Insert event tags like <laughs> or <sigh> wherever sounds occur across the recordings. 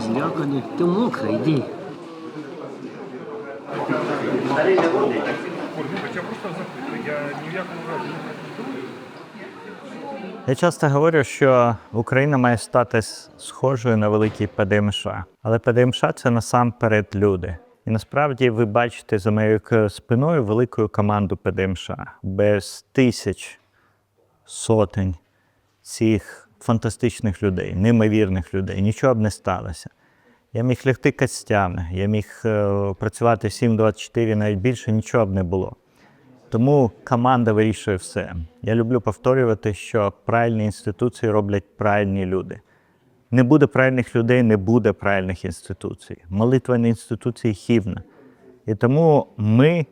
Злякані. Ти мокрий, йди. Я часто говорю, що Україна має стати схожою на великий ПДМШ. Але ПДМШ це насамперед люди. І насправді ви бачите за моєю спиною велику команду ПДМШ. Без тисяч, сотень цих фантастичних людей, неймовірних людей, нічого б не сталося. Я міг лягти костями, я міг е, працювати 7-24, навіть більше нічого б не було. Тому команда вирішує все. Я люблю повторювати, що правильні інституції роблять правильні люди. Не буде правильних людей, не буде правильних інституцій. Молитва на інституції хівна. І тому ми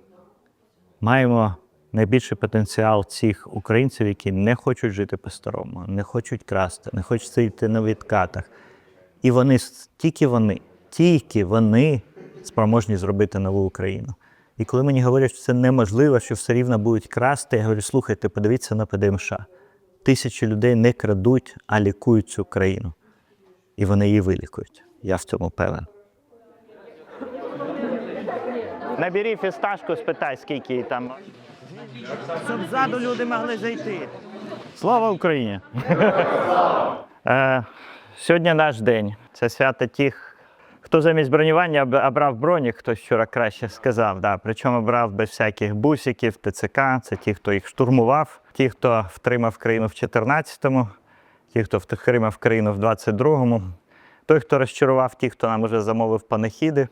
маємо найбільший потенціал цих українців, які не хочуть жити по-старому, не хочуть красти, не хочуть сидіти на відкатах. І вони тільки вони, тільки вони спроможні зробити нову Україну. І коли мені говорять, що це неможливо, що все рівно будуть красти, я говорю, слухайте, подивіться на ПДМШ. Тисячі людей не крадуть, а лікують цю країну. І вони її вилікують. Я в цьому певен. Набери фісташку, спитай, скільки її там. Щоб ззаду люди могли зайти. Слава Україні! Е, Сьогодні наш день. Це свято тих, хто замість бронювання об- обрав бронік, хтось вчора краще сказав. Да. Причому обрав без всяких бусиків, ТЦК. Це ті, хто їх штурмував, ті, хто втримав країну в 14-му, ті, хто втримав країну в 22-му, той, хто розчарував ті, хто нам вже замовив панихіди,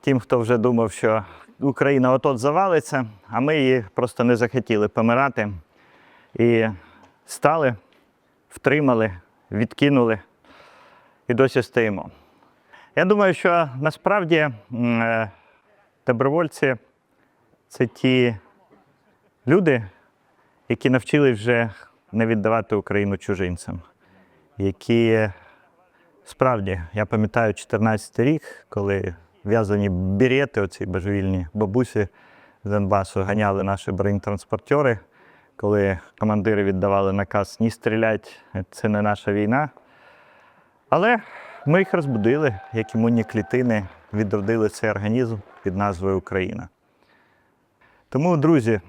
тим, хто вже думав, що Україна от-от завалиться, а ми її просто не захотіли помирати. І стали, втримали, відкинули і досі стоїмо. Я думаю, що насправді е, добровольці це ті люди, які навчились вже не віддавати Україну чужинцям, які справді, я пам'ятаю 14 рік, коли в'язані берети, оці божевільні бабусі з Донбасу ганяли наші бронетранспортери, коли командири віддавали наказ ні стрілять, це не наша війна. Але ми їх розбудили, як імунні клітини відродили цей організм під назвою Україна. Тому, друзі,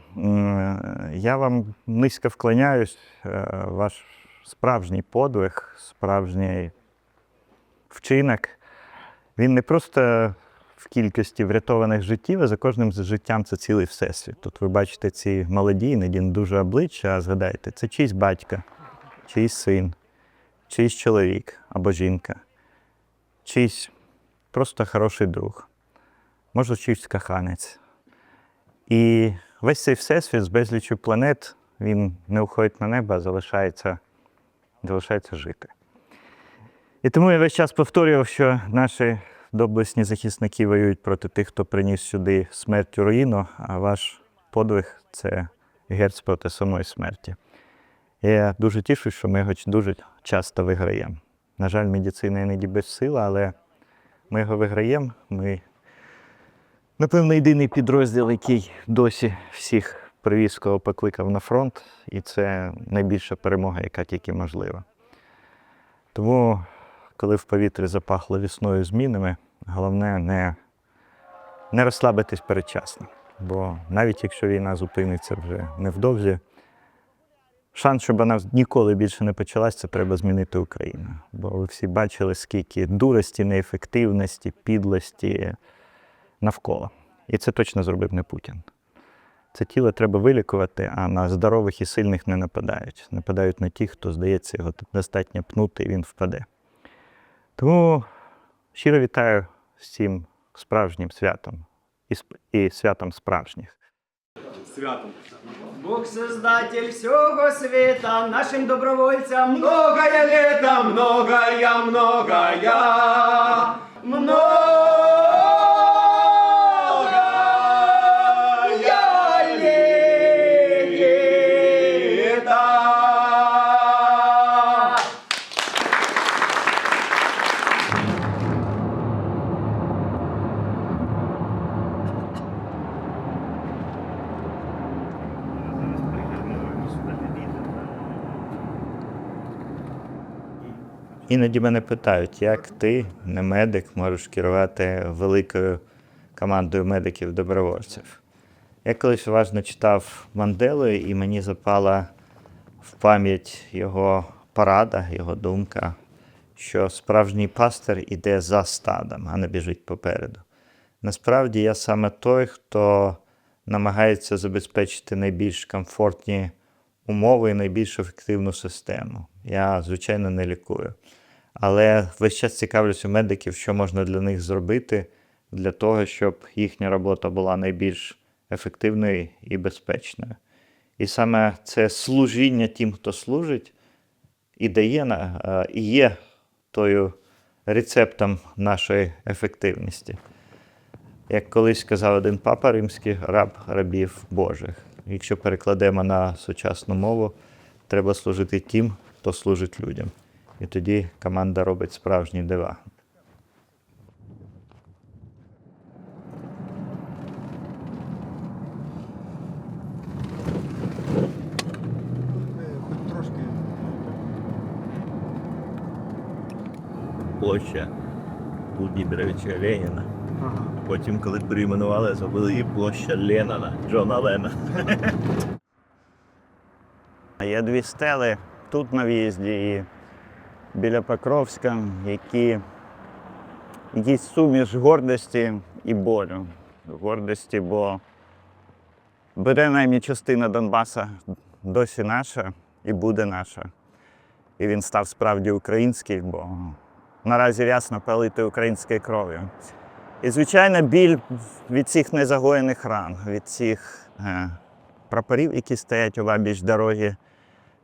я вам низько вклоняюсь. Е, Ваш справжній подвиг, справжній вчинок. Він не просто в кількості врятованих життів, а за кожним життям це цілий всесвіт. Тут ви бачите ці молоді, іноді не дуже обличчя, а згадайте, це чийсь батька, чийсь син, чийсь чоловік або жінка, чийсь просто хороший друг, може, чийсь коханець. І весь цей всесвіт з безлічю планет, він не уходить на небо, а залишається, залишається жити. І тому я весь час повторював, що наші доблесні захисники воюють проти тих, хто приніс сюди смерть у руїну, а ваш подвиг це герць проти самої смерті. Я дуже тішусь, що ми його дуже часто виграємо. На жаль, медицина іноді безсила, але ми його виграємо. Ми, напевно, єдиний підрозділ, який досі всіх привіз, кого покликав на фронт, і це найбільша перемога, яка тільки можлива. Тому, коли в повітрі запахло вісною змінами, головне не, не розслабитись передчасно. Бо навіть якщо війна зупиниться вже невдовзі, шанс, щоб вона ніколи більше не почалась, це треба змінити Україну. Бо ви всі бачили, скільки дурості, неефективності, підлості навколо. І це точно зробив не Путін. Це тіло треба вилікувати, а на здорових і сильних не нападають. Нападають на тих, хто, здається, його достатньо пнути, і він впаде. Тому щиро вітаю цим справжнім святом і, сп- і святом. Бог создатель всього света, нашим добровольцям многое лето, многое, многое, многое Іноді мене питають, як ти, не медик, можеш керувати великою командою медиків-добровольців. Я колись уважно читав Манделу, і мені запала в пам'ять його порада, його думка, що справжній пастир іде за стадом, а не біжить попереду. Насправді я саме той, хто намагається забезпечити найбільш комфортні умови і найбільш ефективну систему. Я, звичайно, не лікую. Але весь час цікавлюся у медиків, що можна для них зробити для того, щоб їхня робота була найбільш ефективною і безпечною. І саме це служіння тим, хто служить, і дає е, і є тою рецептом нашої ефективності. Як колись сказав один папа римський, раб рабів Божих. Якщо перекладемо на сучасну мову, треба служити тим, хто служить людям. І тоді команда робить справжні дива. Площа Володимировича Леніна. Потім, коли перейменували, зробили її площа Леннона, Джона Лена. <laughs> Є дві стели тут на в'їзді і біля Покровська, які якісь суміш гордості і болю. Гордості, бо принаймні частина Донбаса досі наша і буде наша. І він став справді український, бо наразі рясно палити українською кров'ю. І, звичайно, біль від цих незагоєних ран, від цих е, прапорів, які стоять обабіч дороги,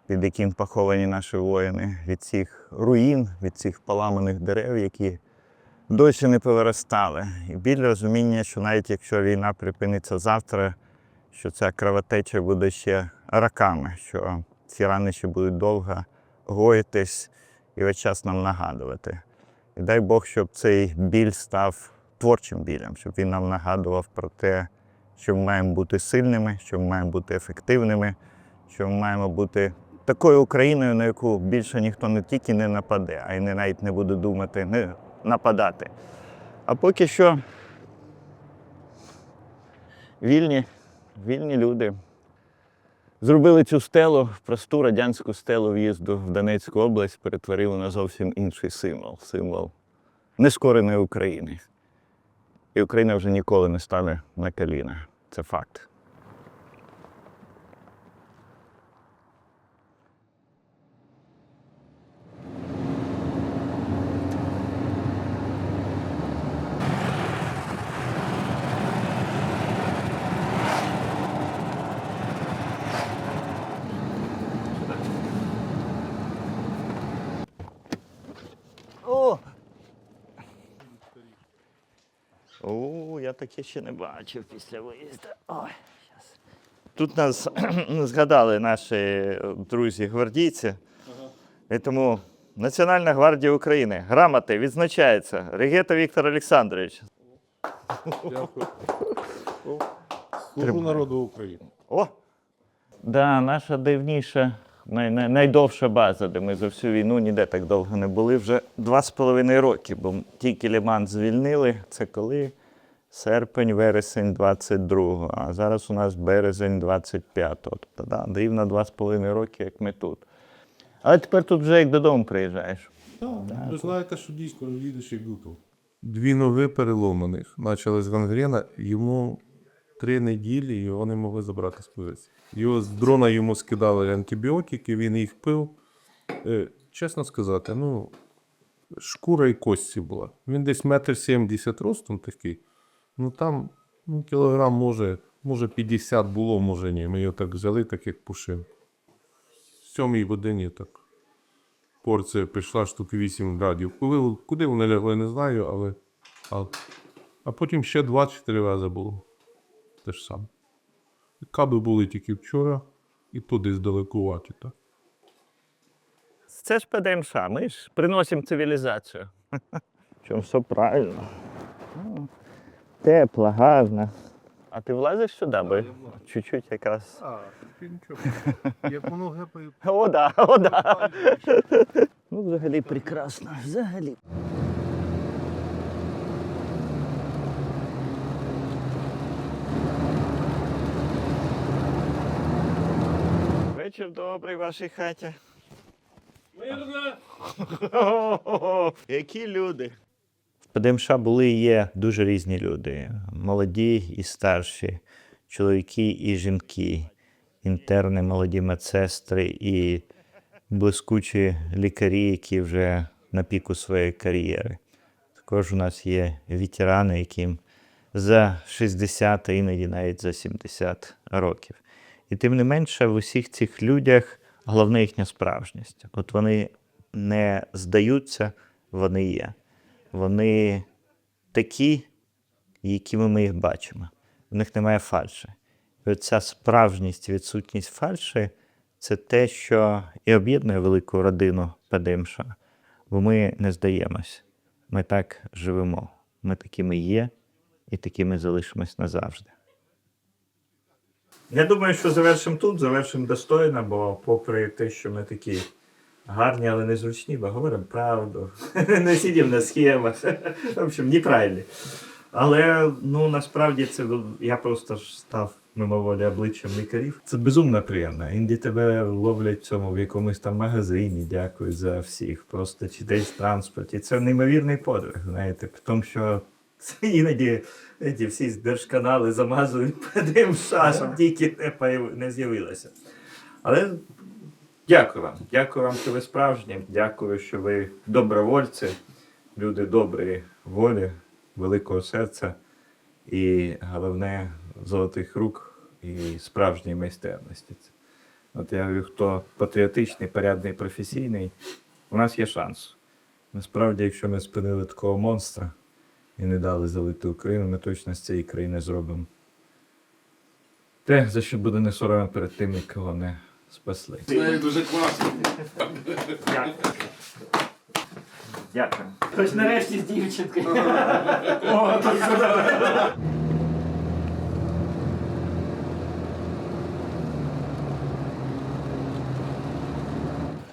під яким поховані наші воїни, від цих руїн, від цих поламаних дерев, які досі не повиростали. І біль розуміння, що навіть якщо війна припиниться завтра, що ця кровотеча буде ще роками, що ці рани ще будуть довго гоїтись і весь час нам нагадувати. І дай Бог, щоб цей біль став творчим білем, щоб він нам нагадував про те, що ми маємо бути сильними, що ми маємо бути ефективними, що ми маємо бути такою Україною, на яку більше ніхто не тільки не нападе, а й не навіть не буде думати не нападати. А поки що вільні, вільні люди зробили цю стелу, просту радянську стелу в'їзду в Донецьку область, перетворили на зовсім інший символ символ нескореної України. І Україна вже ніколи не стане на коліна. Це факт. О! О, я таке ще не бачив після виїзду. Ой. Тут нас <clears throat> згадали наші е, друзі-гвардійці. І тому Національна гвардія України. Грамоти відзначається. Регета Віктор Олександрович. Дякую. Служу народу України. О! Да, наша дивніша, най, най, найдовша база, де ми за всю війну ніде так довго не були, вже два з половиною роки, бо тільки Ліман звільнили. Це коли? Серпень, вересень 22-го, а зараз у нас березень 25-го. Тобто, да, дивно два з половиною роки, як ми тут. Але тепер тут вже як додому приїжджаєш. Так, ви знаєте, що дійсно їдеш як лютого. Дві ноги переломаних. Почалась гангрена, йому три неділі його не могли забрати з позиції. Його з дрона йому скидали антибіотики, він їх пив. Е, чесно сказати, ну, шкура і кості була. Він десь метр сімдесят ростом такий. Ну там ну, кілограм може, може 50 було, може ні. Ми його так взяли, так як пушив. В сьомій годині так. Порція пішла штук 8 градів. Коли, куди вони лягли, не знаю, але. А, а потім ще 2-4 рази було. Те ж саме. Каби були тільки вчора, і то десь далекуваті, так. Це ж ПДМШ, ми ж приносимо цивілізацію. <laughs> Чому все правильно. Тепла, гарна. А ти влазиш сюди, бо чуть-чуть якраз. А, нічого. <laughs> Як воно гепає. <laughs> О, да, о, да. <laughs> Ну, взагалі прекрасно. Взагалі. Вечір добрий в вашій хаті. Мирно! Які люди. ПДМШ були і є дуже різні люди: молоді і старші, чоловіки і жінки, інтерни, молоді медсестри і блискучі лікарі, які вже на піку своєї кар'єри. Також у нас є ветерани, яким за 60, а іноді навіть за 70 років. І тим не менше, в усіх цих людях головне їхня справжність. От вони не здаються, вони є. Вони такі, якими ми їх бачимо. В них немає фальші. І ця справжність, відсутність фальші це те, що і об'єднує велику родину ПДМШ. Бо ми не здаємось. Ми так живемо. Ми такими є і такими залишимось назавжди. Я думаю, що завершимо тут, завершимо достойно, бо попри те, що ми такі гарні, але незручні, бо говоримо правду, <laughs> не сидимо на схемах. В общем, неправильні. Але ну насправді це я просто ж став мимоволі обличчям лікарів. Це безумно приємно. Інді тебе ловлять в цьому в якомусь там магазині, дякую за всіх. Просто чи десь в транспорті. Це неймовірний подвиг, знаєте, при тому, що <laughs> іноді ці всі держканали замазують <laughs> ПДМШ, щоб тільки не, не з'явилося. Але дякую вам. Дякую вам, що ви справжні. Дякую, що ви добровольці, люди доброї волі, великого серця і головне золотих рук і справжньої майстерності. От я говорю, хто патріотичний, порядний, професійний, у нас є шанс. Насправді, якщо ми спинили такого монстра і не дали залити Україну, ми точно з цієї країни зробимо те, за що буде не соромно перед тими, кого не спасли. Дуже класно. Дякую. Дякую. Хоч нарешті з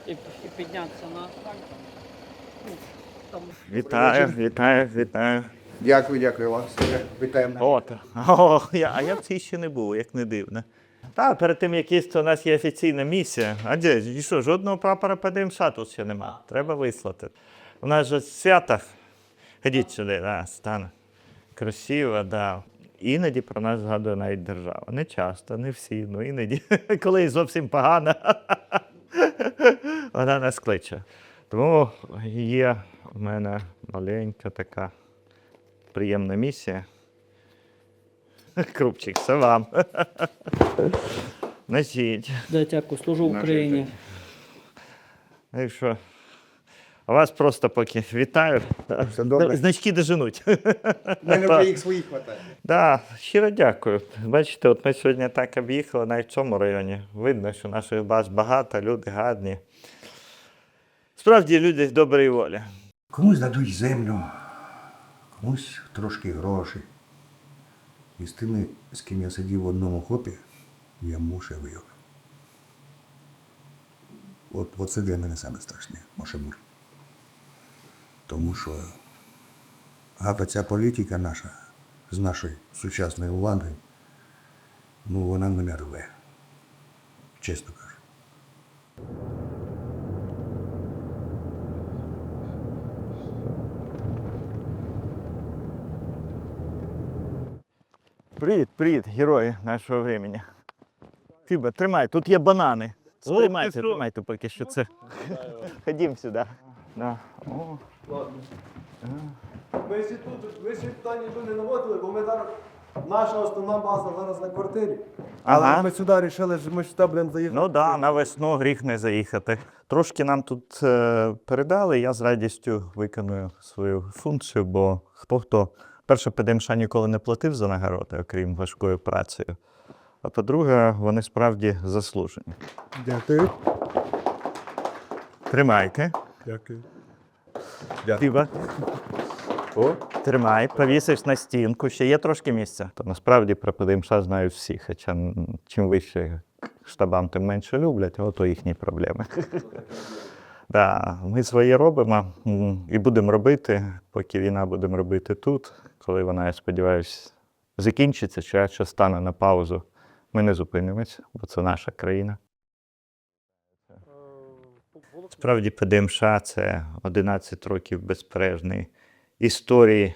і піднятися на там Вітаю, вітаю, вітаю. Дякую, дякую вас. Вітаємо. От. О, я, а я в цій ще не був, як не дивно. Та, перед тим, як їсти, у нас є офіційна місія. А де? І що, жодного прапора ПДМШ тут ще нема. Треба вислати. У нас же свята. Ходіть сюди, да, стане. Красиво, да. Іноді про нас згадує навіть держава. Не часто, не всі, ну іноді, <laughs> коли зовсім погано, <laughs> вона нас кличе. Тому є в мене маленька така приємна місія. Крупчик, це вам. Носіть. Де дякую, служу Україні. Так що, а вас просто поки вітаю. Все добре. Значки доженуть. мене вже їх своїх хватає. Да, щиро дякую. Бачите, от ми сьогодні так об'їхали навіть в цьому районі. Видно, що наших баз багато, люди гарні. Справді люди з доброї волі. Комусь дадуть землю, комусь трошки грошей. І з тими, з ким я сидів в одному хопі, я мушевив. От, от це для мене саме страшне, мошемур. Тому що гата ця політика наша з нашої сучасної влади, ну вона мене рве. Чесно кажу. Привіт, привіт, герої нашого времени. Фіба, тримай, тут є банани. Сприймайте, тримайте поки що це. Ходім сюди. Да. О. Ми ще тут, ви ще туди ніби не наводили, бо ми зараз. Наша основна база зараз на квартирі. Але Ага. ми сюди вирішили, що ми сюди будемо заїхати. Ну так, да, на весну гріх не заїхати. Трошки нам тут е, передали, я з радістю виконую свою функцію, бо хто хто. Перше, ПДМШ ніколи не платив за нагороди, окрім важкою працею. А по-друге, вони справді заслужені. Дякую. Тримайте. Дякую. Фіба. О, тримай, повісиш на стінку, ще є трошки місця. То насправді про ПДМШ знають всі, хоча чим вище штабам, тим менше люблять, ото їхні проблеми. Да, ми своє робимо і будемо робити, поки війна будемо робити тут. Коли вона, я сподіваюся, закінчиться, чи якщо стане на паузу, ми не зупинимось, бо це наша країна. Справді, ПДМШ це 11 років безперервної історії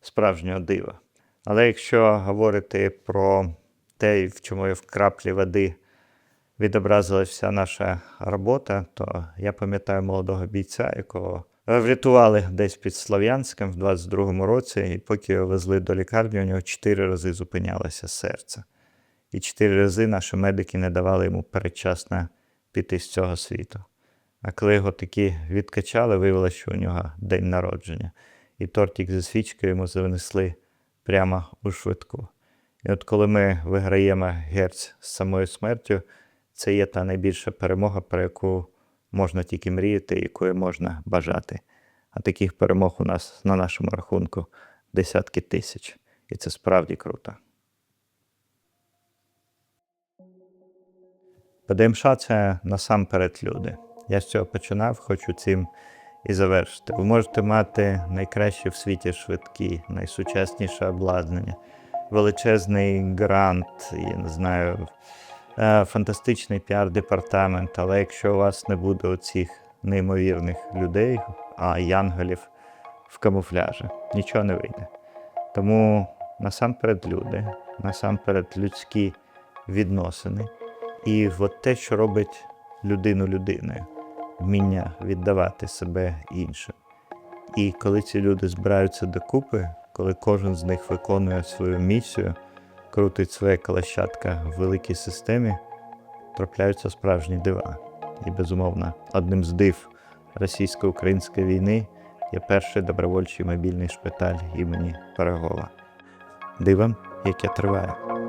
справжнього дива. Але якщо говорити про те, в чому в краплі води відобразилася вся наша робота, то я пам'ятаю молодого бійця, якого врятували десь під Слов'янськом в 22-му році, і поки його везли до лікарні, у нього чотири рази зупинялося серце. І чотири рази наші медики не давали йому передчасно піти з цього світу. А коли його таки відкачали, виявилося, що у нього день народження. І тортик зі свічкою йому занесли прямо у швидку. І от коли ми виграємо герць з самою смертю, це є та найбільша перемога, про яку можна тільки мріяти, якої можна бажати. А таких перемог у нас на нашому рахунку десятки тисяч. І це справді круто. ПДМШ це насамперед люди. Я з цього починав, хочу цим і завершити. Ви можете мати найкраще в світі швидкі, найсучасніше обладнання, величезний грант, я не знаю, фантастичний піар-департамент, але якщо у вас не буде оцих неймовірних людей, а янголів в камуфляжі, нічого не вийде. Тому насамперед люди, насамперед людські відносини. І от те, що робить людину людиною, вміння віддавати себе іншим. І коли ці люди збираються докупи, коли кожен з них виконує свою місію, крутить своє колощатка в великій системі, трапляються справжні дива. І, безумовно, одним з див російсько-української війни є перший добровольчий мобільний шпиталь імені Пирогова. Дивом, яке триває.